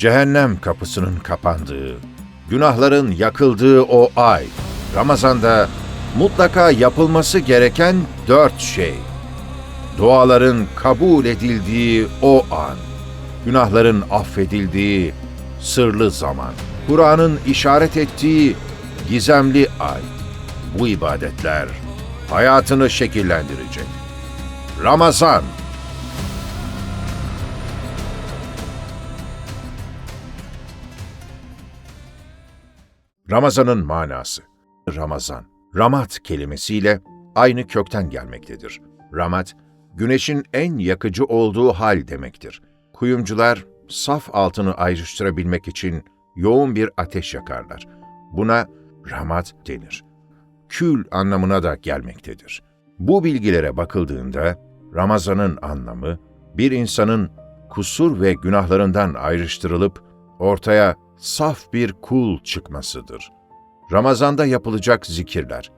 cehennem kapısının kapandığı, günahların yakıldığı o ay, Ramazan'da mutlaka yapılması gereken dört şey. Duaların kabul edildiği o an, günahların affedildiği sırlı zaman, Kur'an'ın işaret ettiği gizemli ay. Bu ibadetler hayatını şekillendirecek. Ramazan Ramazan'ın manası Ramazan, Ramat kelimesiyle aynı kökten gelmektedir. Ramat, güneşin en yakıcı olduğu hal demektir. Kuyumcular, saf altını ayrıştırabilmek için yoğun bir ateş yakarlar. Buna ramat denir. Kül anlamına da gelmektedir. Bu bilgilere bakıldığında Ramazan'ın anlamı bir insanın kusur ve günahlarından ayrıştırılıp ortaya saf bir kul çıkmasıdır. Ramazanda yapılacak zikirler.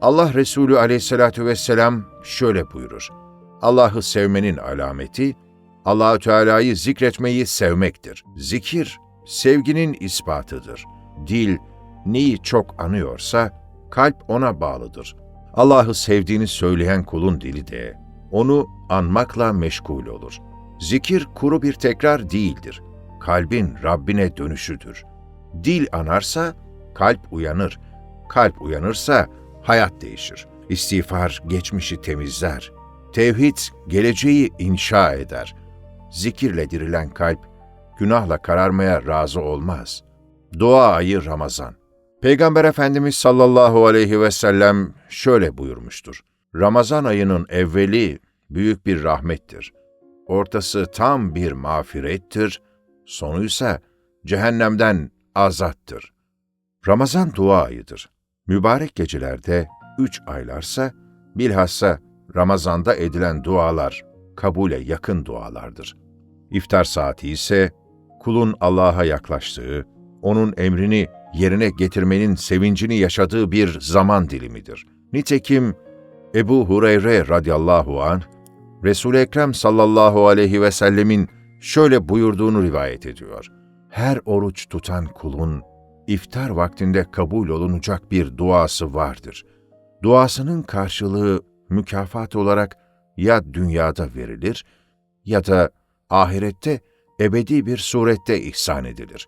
Allah Resulü aleyhissalatü vesselam şöyle buyurur. Allah'ı sevmenin alameti, Allahü Teala'yı zikretmeyi sevmektir. Zikir, sevginin ispatıdır. Dil, neyi çok anıyorsa, kalp ona bağlıdır. Allah'ı sevdiğini söyleyen kulun dili de, onu anmakla meşgul olur. Zikir kuru bir tekrar değildir. Kalbin Rabbine dönüşüdür. Dil anarsa, kalp uyanır. Kalp uyanırsa, hayat değişir. İstiğfar geçmişi temizler. Tevhid geleceği inşa eder. Zikirle dirilen kalp, günahla kararmaya razı olmaz. Dua ayı Ramazan. Peygamber Efendimiz sallallahu aleyhi ve sellem şöyle buyurmuştur. Ramazan ayının evveli büyük bir rahmettir. Ortası tam bir mağfirettir, sonu ise cehennemden azattır. Ramazan dua ayıdır. Mübarek gecelerde üç aylarsa, bilhassa Ramazan'da edilen dualar kabule yakın dualardır. İftar saati ise kulun Allah'a yaklaştığı, onun emrini yerine getirmenin sevincini yaşadığı bir zaman dilimidir. Nitekim Ebu Hureyre radıyallahu anh, Resul-i Ekrem sallallahu aleyhi ve sellemin şöyle buyurduğunu rivayet ediyor. Her oruç tutan kulun iftar vaktinde kabul olunacak bir duası vardır. Duasının karşılığı mükafat olarak ya dünyada verilir ya da ahirette ebedi bir surette ihsan edilir.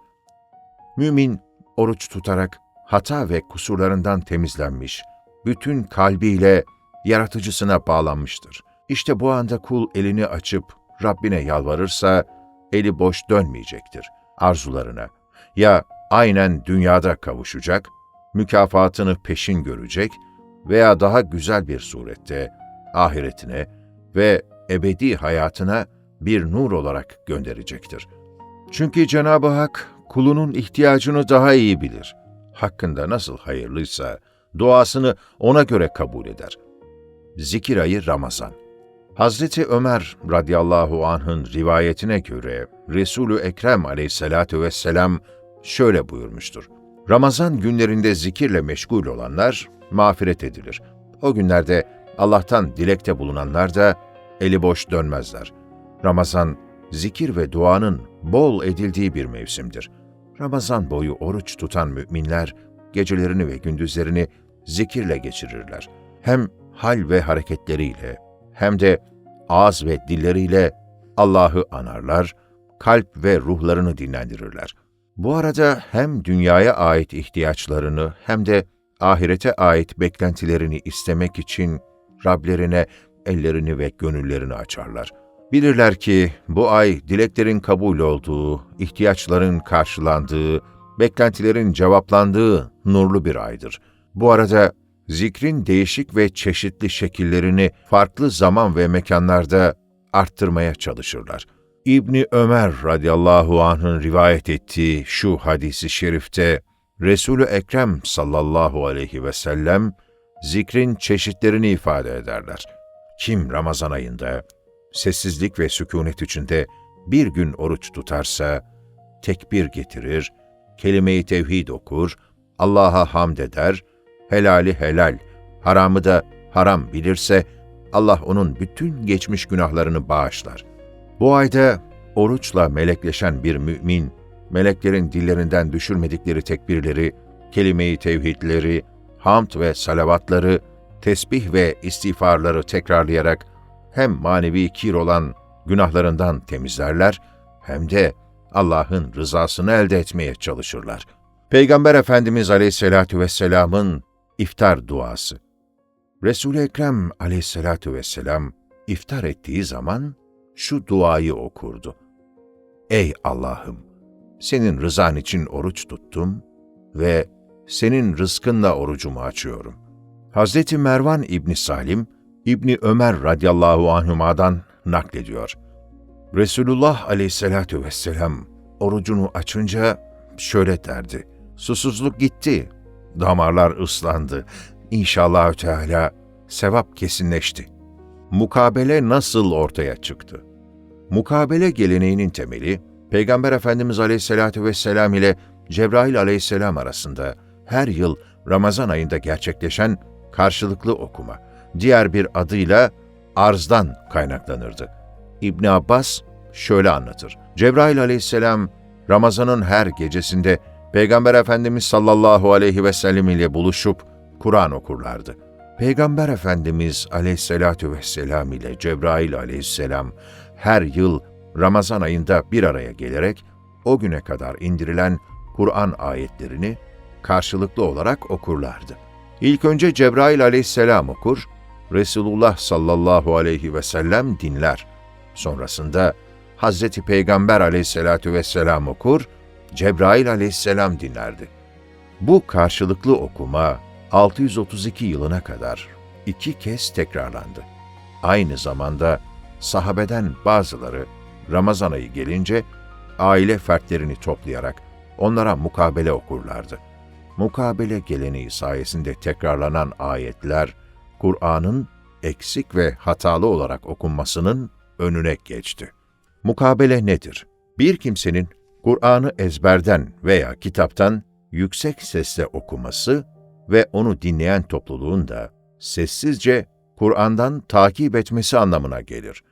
Mümin oruç tutarak hata ve kusurlarından temizlenmiş, bütün kalbiyle yaratıcısına bağlanmıştır. İşte bu anda kul elini açıp Rabbine yalvarırsa eli boş dönmeyecektir arzularına. Ya aynen dünyada kavuşacak, mükafatını peşin görecek veya daha güzel bir surette ahiretine ve ebedi hayatına bir nur olarak gönderecektir. Çünkü Cenab-ı Hak kulunun ihtiyacını daha iyi bilir. Hakkında nasıl hayırlıysa duasını ona göre kabul eder. Zikir ayı Ramazan. Hazreti Ömer radıyallahu anh'ın rivayetine göre Resulü Ekrem aleyhissalatu vesselam şöyle buyurmuştur. Ramazan günlerinde zikirle meşgul olanlar mağfiret edilir. O günlerde Allah'tan dilekte bulunanlar da eli boş dönmezler. Ramazan, zikir ve duanın bol edildiği bir mevsimdir. Ramazan boyu oruç tutan müminler, gecelerini ve gündüzlerini zikirle geçirirler. Hem hal ve hareketleriyle, hem de ağız ve dilleriyle Allah'ı anarlar, kalp ve ruhlarını dinlendirirler. Bu arada hem dünyaya ait ihtiyaçlarını hem de ahirete ait beklentilerini istemek için Rablerine ellerini ve gönüllerini açarlar. Bilirler ki bu ay dileklerin kabul olduğu, ihtiyaçların karşılandığı, beklentilerin cevaplandığı nurlu bir aydır. Bu arada zikrin değişik ve çeşitli şekillerini farklı zaman ve mekanlarda arttırmaya çalışırlar. İbni Ömer radıyallahu anh'ın rivayet ettiği şu hadisi şerifte Resulü Ekrem sallallahu aleyhi ve sellem zikrin çeşitlerini ifade ederler. Kim Ramazan ayında sessizlik ve sükunet içinde bir gün oruç tutarsa tekbir getirir, kelime-i tevhid okur, Allah'a hamd eder, helali helal, haramı da haram bilirse Allah onun bütün geçmiş günahlarını bağışlar. Bu ayda oruçla melekleşen bir mümin meleklerin dillerinden düşürmedikleri tekbirleri, kelime-i tevhidleri, hamd ve salavatları, tesbih ve istiğfarları tekrarlayarak hem manevi kir olan günahlarından temizlerler hem de Allah'ın rızasını elde etmeye çalışırlar. Peygamber Efendimiz Aleyhisselatü Vesselam'ın iftar duası. Resul-i Ekrem Aleyhisselatü Vesselam iftar ettiği zaman şu duayı okurdu. Ey Allah'ım! Senin rızan için oruç tuttum ve senin rızkınla orucumu açıyorum. Hazreti Mervan İbni Salim, İbni Ömer radıyallahu anhuma'dan naklediyor. Resulullah aleyhissalatu vesselam orucunu açınca şöyle derdi. Susuzluk gitti, damarlar ıslandı. İnşallahü Teala sevap kesinleşti. Mukabele nasıl ortaya çıktı? Mukabele geleneğinin temeli, Peygamber Efendimiz Aleyhisselatü Vesselam ile Cebrail Aleyhisselam arasında her yıl Ramazan ayında gerçekleşen karşılıklı okuma, diğer bir adıyla arzdan kaynaklanırdı. İbn Abbas şöyle anlatır. Cebrail Aleyhisselam Ramazan'ın her gecesinde Peygamber Efendimiz sallallahu aleyhi ve sellem ile buluşup Kur'an okurlardı. Peygamber Efendimiz aleyhissalatu vesselam ile Cebrail aleyhisselam her yıl Ramazan ayında bir araya gelerek o güne kadar indirilen Kur'an ayetlerini karşılıklı olarak okurlardı. İlk önce Cebrail aleyhisselam okur, Resulullah sallallahu aleyhi ve sellem dinler. Sonrasında Hazreti Peygamber aleyhissalatu vesselam okur, Cebrail aleyhisselam dinlerdi. Bu karşılıklı okuma 632 yılına kadar iki kez tekrarlandı. Aynı zamanda sahabeden bazıları Ramazan ayı gelince aile fertlerini toplayarak onlara mukabele okurlardı. Mukabele geleneği sayesinde tekrarlanan ayetler, Kur'an'ın eksik ve hatalı olarak okunmasının önüne geçti. Mukabele nedir? Bir kimsenin Kur'an'ı ezberden veya kitaptan yüksek sesle okuması ve onu dinleyen topluluğun da sessizce Kur'an'dan takip etmesi anlamına gelir.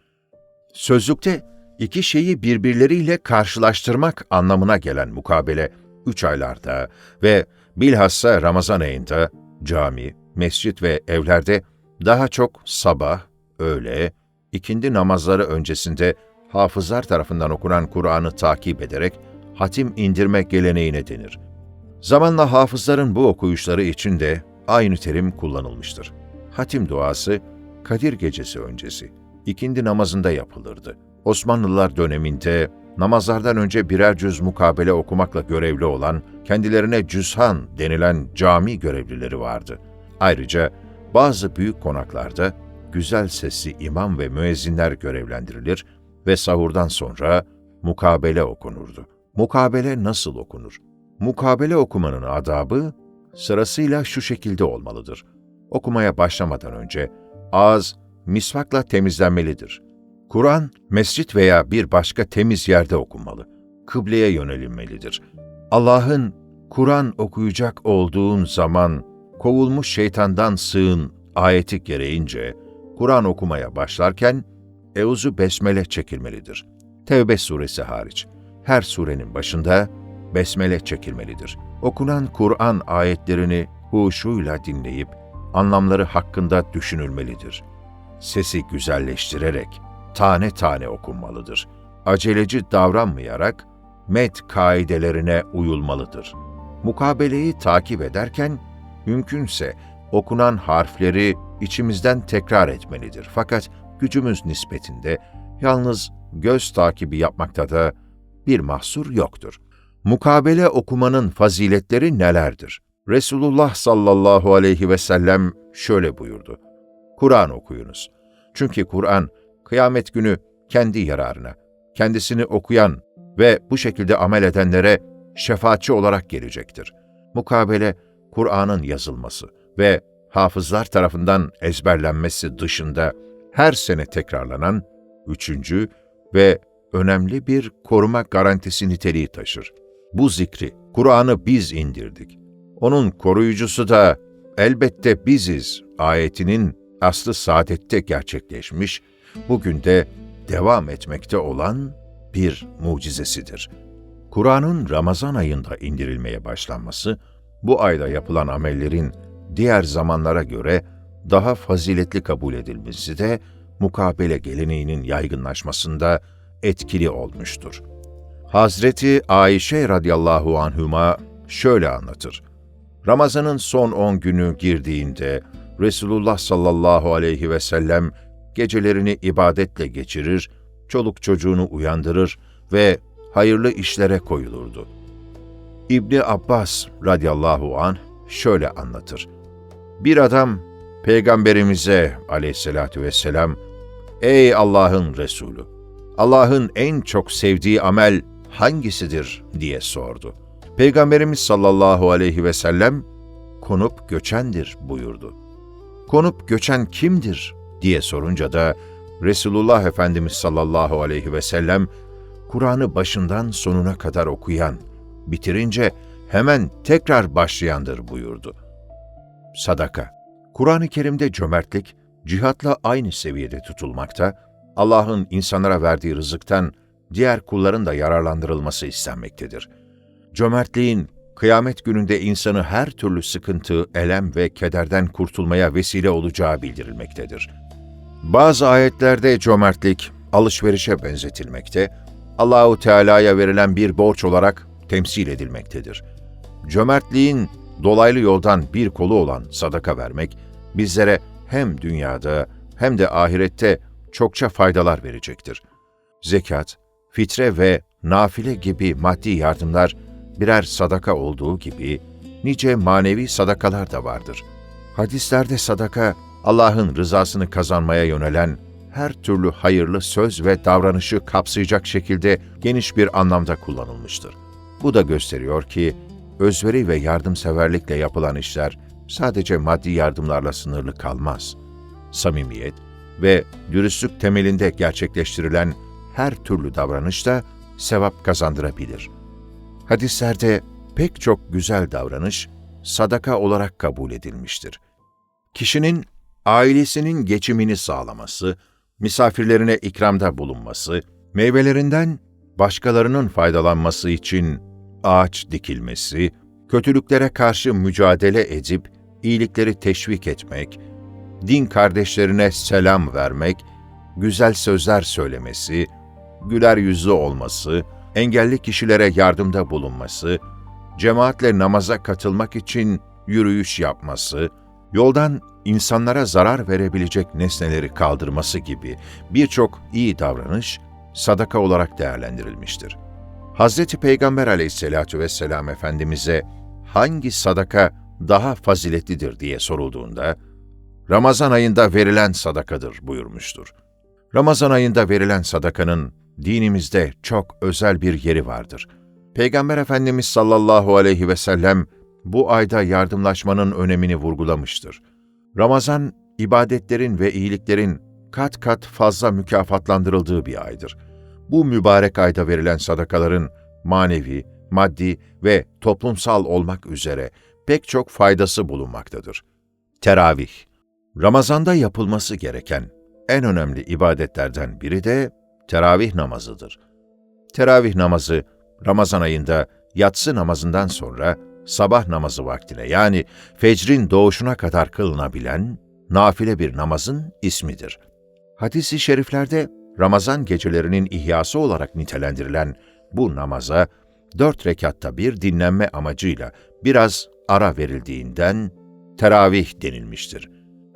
Sözlükte iki şeyi birbirleriyle karşılaştırmak anlamına gelen mukabele, üç aylarda ve bilhassa Ramazan ayında cami, mescit ve evlerde daha çok sabah, öğle, ikindi namazları öncesinde hafızlar tarafından okunan Kur'an'ı takip ederek hatim indirme geleneğine denir. Zamanla hafızların bu okuyuşları için de aynı terim kullanılmıştır. Hatim duası, Kadir Gecesi öncesi, ikindi namazında yapılırdı. Osmanlılar döneminde namazlardan önce birer cüz mukabele okumakla görevli olan, kendilerine cüzhan denilen cami görevlileri vardı. Ayrıca bazı büyük konaklarda güzel sesli imam ve müezzinler görevlendirilir ve sahurdan sonra mukabele okunurdu. Mukabele nasıl okunur? Mukabele okumanın adabı sırasıyla şu şekilde olmalıdır. Okumaya başlamadan önce ağız misvakla temizlenmelidir. Kur'an, mescit veya bir başka temiz yerde okunmalı. Kıbleye yönelinmelidir. Allah'ın Kur'an okuyacak olduğun zaman kovulmuş şeytandan sığın ayeti gereğince Kur'an okumaya başlarken Euzu Besmele çekilmelidir. Tevbe suresi hariç. Her surenin başında besmele çekilmelidir. Okunan Kur'an ayetlerini huşuyla dinleyip anlamları hakkında düşünülmelidir. Sesi güzelleştirerek tane tane okunmalıdır. Aceleci davranmayarak met kaidelerine uyulmalıdır. Mukabeleyi takip ederken mümkünse okunan harfleri içimizden tekrar etmelidir. Fakat gücümüz nispetinde yalnız göz takibi yapmakta da bir mahsur yoktur. Mukabele okumanın faziletleri nelerdir? Resulullah sallallahu aleyhi ve sellem şöyle buyurdu. Kur'an okuyunuz. Çünkü Kur'an kıyamet günü kendi yararına, kendisini okuyan ve bu şekilde amel edenlere şefaatçi olarak gelecektir. Mukabele, Kur'an'ın yazılması ve hafızlar tarafından ezberlenmesi dışında her sene tekrarlanan üçüncü ve önemli bir koruma garantisi niteliği taşır. Bu zikri, Kur'an'ı biz indirdik. Onun koruyucusu da elbette biziz ayetinin aslı saadette bugün de devam etmekte olan bir mucizesidir. Kur'an'ın Ramazan ayında indirilmeye başlanması, bu ayda yapılan amellerin diğer zamanlara göre daha faziletli kabul edilmesi de mukabele geleneğinin yaygınlaşmasında etkili olmuştur. Hazreti Ayşe radıyallahu anhüma şöyle anlatır. Ramazanın son 10 günü girdiğinde Resulullah sallallahu aleyhi ve sellem gecelerini ibadetle geçirir, çoluk çocuğunu uyandırır ve hayırlı işlere koyulurdu. İbni Abbas radıyallahu anh şöyle anlatır. Bir adam Peygamberimize aleyhissalatü vesselam, Ey Allah'ın Resulü! Allah'ın en çok sevdiği amel hangisidir diye sordu. Peygamberimiz sallallahu aleyhi ve sellem, konup göçendir buyurdu. Konup göçen kimdir diye sorunca da Resulullah Efendimiz sallallahu aleyhi ve sellem, Kur'an'ı başından sonuna kadar okuyan, bitirince hemen tekrar başlayandır buyurdu. Sadaka Kur'an-ı Kerim'de cömertlik, cihatla aynı seviyede tutulmakta, Allah'ın insanlara verdiği rızıktan diğer kulların da yararlandırılması istenmektedir. Cömertliğin kıyamet gününde insanı her türlü sıkıntı, elem ve kederden kurtulmaya vesile olacağı bildirilmektedir. Bazı ayetlerde cömertlik alışverişe benzetilmekte, Allahu Teala'ya verilen bir borç olarak temsil edilmektedir. Cömertliğin dolaylı yoldan bir kolu olan sadaka vermek bizlere hem dünyada hem de ahirette çokça faydalar verecektir. Zekat, fitre ve nafile gibi maddi yardımlar birer sadaka olduğu gibi nice manevi sadakalar da vardır. Hadislerde sadaka, Allah'ın rızasını kazanmaya yönelen her türlü hayırlı söz ve davranışı kapsayacak şekilde geniş bir anlamda kullanılmıştır. Bu da gösteriyor ki, özveri ve yardımseverlikle yapılan işler sadece maddi yardımlarla sınırlı kalmaz. Samimiyet ve dürüstlük temelinde gerçekleştirilen her türlü davranış da sevap kazandırabilir. Hadislerde pek çok güzel davranış sadaka olarak kabul edilmiştir. Kişinin ailesinin geçimini sağlaması, misafirlerine ikramda bulunması, meyvelerinden başkalarının faydalanması için ağaç dikilmesi, kötülüklere karşı mücadele edip iyilikleri teşvik etmek, din kardeşlerine selam vermek, güzel sözler söylemesi, güler yüzlü olması, engelli kişilere yardımda bulunması, cemaatle namaza katılmak için yürüyüş yapması, yoldan insanlara zarar verebilecek nesneleri kaldırması gibi birçok iyi davranış sadaka olarak değerlendirilmiştir. Hz. Peygamber aleyhissalatu vesselam Efendimiz'e hangi sadaka daha faziletlidir diye sorulduğunda, Ramazan ayında verilen sadakadır buyurmuştur. Ramazan ayında verilen sadakanın dinimizde çok özel bir yeri vardır. Peygamber Efendimiz sallallahu aleyhi ve sellem bu ayda yardımlaşmanın önemini vurgulamıştır. Ramazan, ibadetlerin ve iyiliklerin kat kat fazla mükafatlandırıldığı bir aydır. Bu mübarek ayda verilen sadakaların manevi, maddi ve toplumsal olmak üzere pek çok faydası bulunmaktadır. Teravih Ramazanda yapılması gereken en önemli ibadetlerden biri de teravih namazıdır. Teravih namazı Ramazan ayında yatsı namazından sonra sabah namazı vaktine yani fecrin doğuşuna kadar kılınabilen nafile bir namazın ismidir. Hadis-i şeriflerde Ramazan gecelerinin ihyası olarak nitelendirilen bu namaza dört rekatta bir dinlenme amacıyla biraz ara verildiğinden teravih denilmiştir.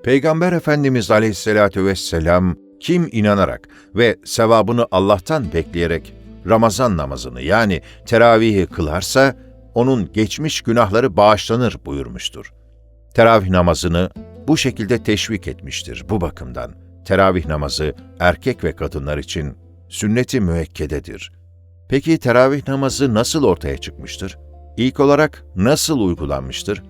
Peygamber Efendimiz aleyhissalatü vesselam kim inanarak ve sevabını Allah'tan bekleyerek Ramazan namazını yani teravihi kılarsa onun geçmiş günahları bağışlanır buyurmuştur. Teravih namazını bu şekilde teşvik etmiştir bu bakımdan. Teravih namazı erkek ve kadınlar için sünneti müekkededir. Peki teravih namazı nasıl ortaya çıkmıştır? İlk olarak nasıl uygulanmıştır?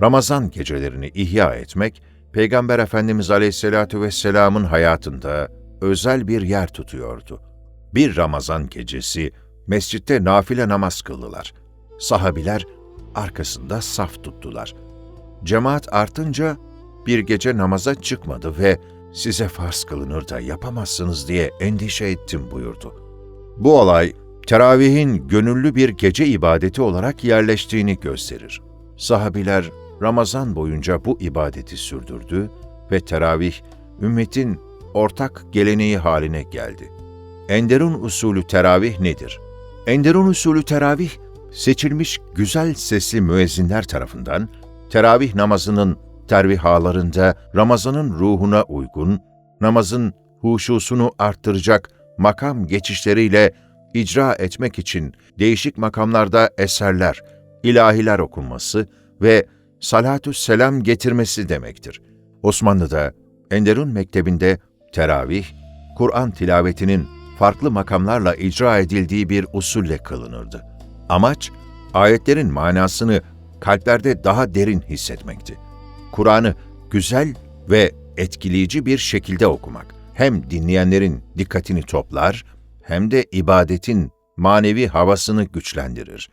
Ramazan gecelerini ihya etmek, Peygamber Efendimiz Aleyhisselatü Vesselam'ın hayatında özel bir yer tutuyordu. Bir Ramazan gecesi mescitte nafile namaz kıldılar. Sahabiler arkasında saf tuttular. Cemaat artınca bir gece namaza çıkmadı ve size farz kılınır da yapamazsınız diye endişe ettim buyurdu. Bu olay teravihin gönüllü bir gece ibadeti olarak yerleştiğini gösterir. Sahabiler Ramazan boyunca bu ibadeti sürdürdü ve teravih ümmetin ortak geleneği haline geldi. Enderun usulü teravih nedir? Enderun usulü teravih, seçilmiş güzel sesli müezzinler tarafından teravih namazının tervihalarında Ramazan'ın ruhuna uygun, namazın huşusunu arttıracak makam geçişleriyle icra etmek için değişik makamlarda eserler, ilahiler okunması ve salatü selam getirmesi demektir. Osmanlı'da Enderun Mektebi'nde teravih, Kur'an tilavetinin farklı makamlarla icra edildiği bir usulle kılınırdı. Amaç, ayetlerin manasını kalplerde daha derin hissetmekti. Kur'an'ı güzel ve etkileyici bir şekilde okumak hem dinleyenlerin dikkatini toplar hem de ibadetin manevi havasını güçlendirir.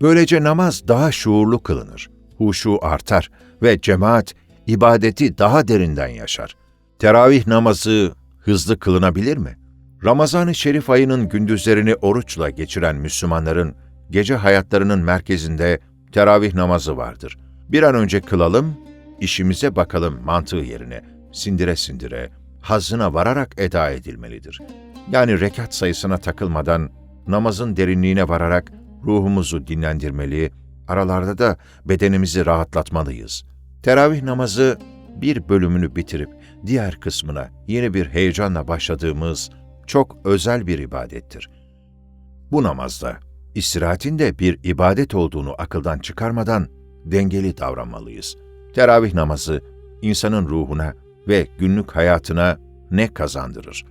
Böylece namaz daha şuurlu kılınır, huşu artar ve cemaat ibadeti daha derinden yaşar. Teravih namazı hızlı kılınabilir mi? Ramazan-ı Şerif ayının gündüzlerini oruçla geçiren Müslümanların gece hayatlarının merkezinde teravih namazı vardır. Bir an önce kılalım, işimize bakalım mantığı yerine sindire sindire, hazına vararak eda edilmelidir. Yani rekat sayısına takılmadan namazın derinliğine vararak ruhumuzu dinlendirmeli, aralarda da bedenimizi rahatlatmalıyız. Teravih namazı bir bölümünü bitirip diğer kısmına yeni bir heyecanla başladığımız çok özel bir ibadettir. Bu namazda istirahatin de bir ibadet olduğunu akıldan çıkarmadan dengeli davranmalıyız. Teravih namazı insanın ruhuna ve günlük hayatına ne kazandırır?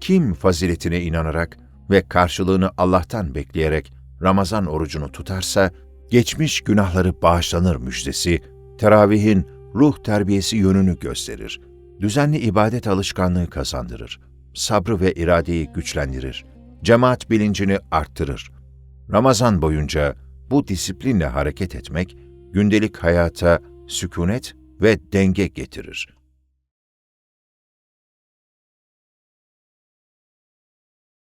Kim faziletine inanarak ve karşılığını Allah'tan bekleyerek Ramazan orucunu tutarsa, geçmiş günahları bağışlanır müjdesi, teravihin ruh terbiyesi yönünü gösterir. Düzenli ibadet alışkanlığı kazandırır. Sabrı ve iradeyi güçlendirir. Cemaat bilincini arttırır. Ramazan boyunca bu disiplinle hareket etmek, gündelik hayata sükunet ve denge getirir.